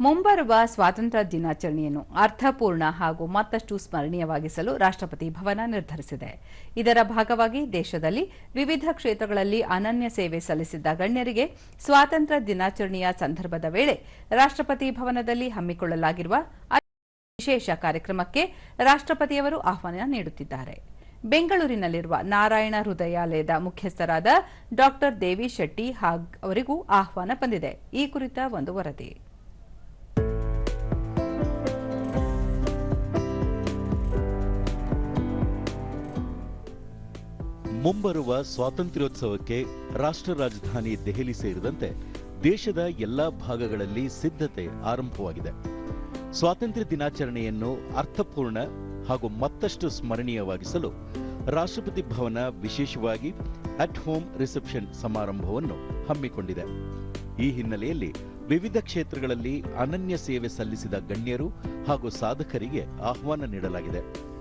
ಮುಂಬರುವ ಸ್ವಾತಂತ್ರ್ಯ ದಿನಾಚರಣೆಯನ್ನು ಅರ್ಥಪೂರ್ಣ ಹಾಗೂ ಮತ್ತಷ್ಟು ಸ್ಮರಣೀಯವಾಗಿಸಲು ರಾಷ್ಟ್ರಪತಿ ಭವನ ನಿರ್ಧರಿಸಿದೆ. ಇದರ ಭಾಗವಾಗಿ ದೇಶದಲ್ಲಿ ವಿವಿಧ ಕ್ಷೇತ್ರಗಳಲ್ಲಿ ಅನನ್ಯ ಸೇವೆ ಸಲ್ಲಿಸಿದ್ದ ಗಣ್ಯರಿಗೆ ಸ್ವಾತಂತ್ರ್ಯ ದಿನಾಚರಣೆಯ ಸಂದರ್ಭದ ವೇಳೆ ರಾಷ್ಟ್ರಪತಿ ಭವನದಲ್ಲಿ ಹಮ್ಮಿಕೊಳ್ಳಲಾಗಿರುವ ವಿಶೇಷ ಕಾರ್ಯಕ್ರಮಕ್ಕೆ ರಾಷ್ಟ್ರಪತಿಯವರು ಆಹ್ವಾನ ನೀಡುತ್ತಿದ್ದಾರೆ. ಬೆಂಗಳೂರಿನಲ್ಲಿರುವ ನಾರಾಯಣ ಹೃದಯಾಲಯದ ಮುಖ್ಯಸ್ಥರಾದ ಡಾ ದೇವಿ ಶೆಟ್ಟಿ ಅವರಿಗೂ ಆಹ್ವಾನ ಬಂದಿದೆ. ಈ ಕುರಿತ ಒಂದು ವರದಿ. ಮುಂಬರುವ ಸ್ವಾತಂತ್ರ್ಯೋತ್ಸವಕ್ಕೆ ರಾಷ್ಟ್ರ ರಾಜಧಾನಿ ದೆಹಲಿ ಸೇರಿದಂತೆ ದೇಶದ ಎಲ್ಲಾ ಭಾಗಗಳಲ್ಲಿ ಸಿದ್ಧತೆ ಆರಂಭವಾಗಿದೆ. ಸ್ವಾತಂತ್ರ್ಯ ದಿನಾಚರಣೆಯನ್ನು ಅರ್ಥಪೂರ್ಣ ಹಾಗೂ ಮತ್ತಷ್ಟು ಸ್ಮರಣೀಯವಾಗಿಸಲು ರಾಷ್ಟ್ರಪತಿ ಭವನ ವಿಶೇಷವಾಗಿ ಅಟ್ ಹೋಮ್ ರಿಸೆಪ್ಷನ್ ಸಮಾರಂಭವನ್ನು ಹಮ್ಮಿಕೊಂಡಿದೆ. ಈ ಹಿನ್ನೆಲೆಯಲ್ಲಿ ವಿವಿಧ ಕ್ಷೇತ್ರಗಳಲ್ಲಿ ಅನನ್ಯ ಸೇವೆ ಸಲ್ಲಿಸಿದ ಗಣ್ಯರು ಹಾಗೂ ಸಾಧಕರಿಗೆ ಆಹ್ವಾನ ನೀಡಲಾಗಿದೆ.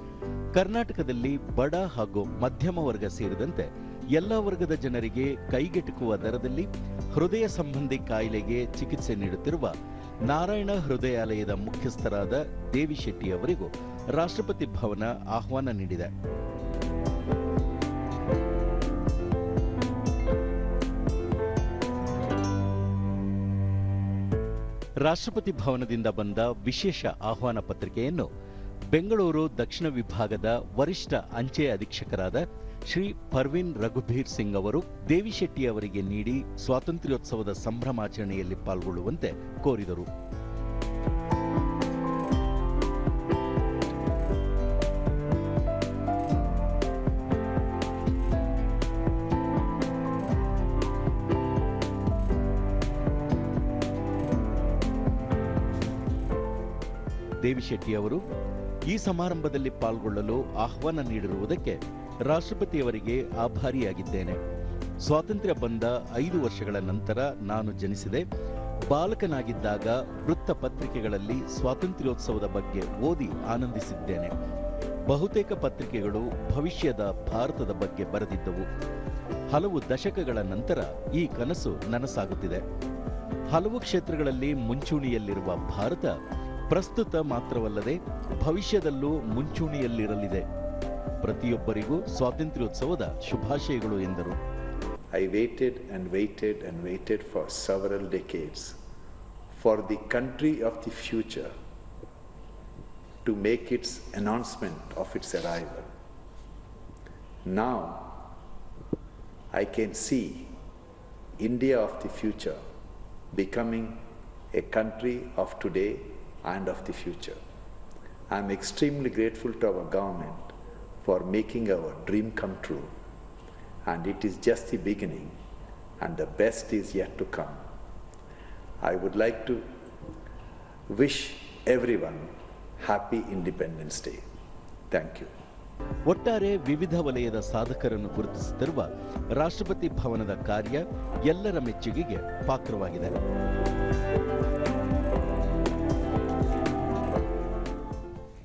ಕರ್ನಾಟಕದಲ್ಲಿ ಬಡ ಹಾಗೂ ಮಧ್ಯಮ ವರ್ಗ ಸೇರಿದಂತೆ ಎಲ್ಲ ವರ್ಗದ ಜನರಿಗೆ ಕೈಗೆಟುಕುವ ದರದಲ್ಲಿ ಹೃದಯ ಸಂಬಂಧಿ ಕಾಯಿಲೆಗೆ ಚಿಕಿತ್ಸೆ ನೀಡುತ್ತಿರುವ ನಾರಾಯಣ ಹೃದಯಾಲಯದ ಮುಖ್ಯಸ್ಥರಾದ ದೇವಿ ಶೆಟ್ಟಿ ಅವರಿಗೂ ರಾಷ್ಟ್ರಪತಿ ಭವನ ಆಹ್ವಾನ ನೀಡಿದೆ. ರಾಷ್ಟ್ರಪತಿ ಭವನದಿಂದ ಬಂದ ವಿಶೇಷ ಆಹ್ವಾನ ಪತ್ರಿಕೆಯನ್ನು ಬೆಂಗಳೂರು ದಕ್ಷಿಣ ವಿಭಾಗದ ವರಿಷ್ಠ ಅಂಚೆ ಅಧೀಕ್ಷಕರಾದ ಶ್ರೀ ಪರ್ವಿನ್ ರಘುಬೀರ್ ಸಿಂಗ್ ಅವರು ದೇವಿಶೆಟ್ಟಿ ಅವರಿಗೆ ನೀಡಿ ಸ್ವಾತಂತ್ರ್ಯೋತ್ಸವದ ಸಂಭ್ರಮಾಚರಣೆಯಲ್ಲಿ ಪಾಲ್ಗೊಳ್ಳುವಂತೆ ಕೋರಿದರು. ದೇವಿಶೆಟ್ಟಿ ಅವರು ಈ ಸಮಾರಂಭದಲ್ಲಿ ಪಾಲ್ಗೊಳ್ಳಲು ಆಹ್ವಾನ ನೀಡಿರುವುದಕ್ಕೆ ರಾಷ್ಟ್ರಪತಿಯವರಿಗೆ ಆಭಾರಿಯಾಗಿದ್ದೇನೆ. ಸ್ವಾತಂತ್ರ್ಯ ಬಂದ ಐದು ವರ್ಷಗಳ ನಂತರ ನಾನು ಜನಿಸಿದೆ. ಬಾಲಕನಾಗಿದ್ದಾಗ ವೃತ್ತಪತ್ರಿಕೆಗಳಲ್ಲಿ ಸ್ವಾತಂತ್ರ್ಯೋತ್ಸವದ ಬಗ್ಗೆ ಓದಿ ಆನಂದಿಸಿದ್ದೇನೆ. ಬಹುತೇಕ ಪತ್ರಿಕೆಗಳು ಭವಿಷ್ಯದ ಭಾರತದ ಬಗ್ಗೆ ಬರೆದಿದ್ದವು. ಹಲವು ದಶಕಗಳ ನಂತರ ಈ ಕನಸು ನನಸಾಗುತ್ತಿದೆ. ಹಲವು ಕ್ಷೇತ್ರಗಳಲ್ಲಿ ಮುಂಚೂಣಿಯಲ್ಲಿರುವ ಭಾರತ ಪ್ರಸ್ತುತ ಮಾತ್ರವಲ್ಲದೆ ಭವಿಷ್ಯದಲ್ಲೂ ಮುಂಚೂಣಿಯಲ್ಲಿರಲಿದೆ. ಪ್ರತಿಯೊಬ್ಬರಿಗೂ ಸ್ವಾತಂತ್ರ್ಯೋತ್ಸವದ ಶುಭಾಶಯಗಳು ಎಂದರು. I waited and waited and waited for several decades for the country of the future to make its announcement of its arrival ನಾವು I can see India of the future becoming a country of today and of the future. I am extremely grateful to our government for making our dream come true and it is just the beginning, and the best is yet to come. I would like to wish everyone happy Independence Day. Thank you. ಒಟ್ಟಾರೆ ವಿವಿಧ ವಲಯದ ಸಾಧಕರನ್ನು ಗುರುತಿಸುತ್ತಿರುವ ರಾಷ್ಟ್ರಪತಿ ಭವನದ ಕಾರ್ಯ ಎಲ್ಲರ ಮೆಚ್ಚುಗೆಗೆ ಪಾತ್ರವಾಗಿದೆ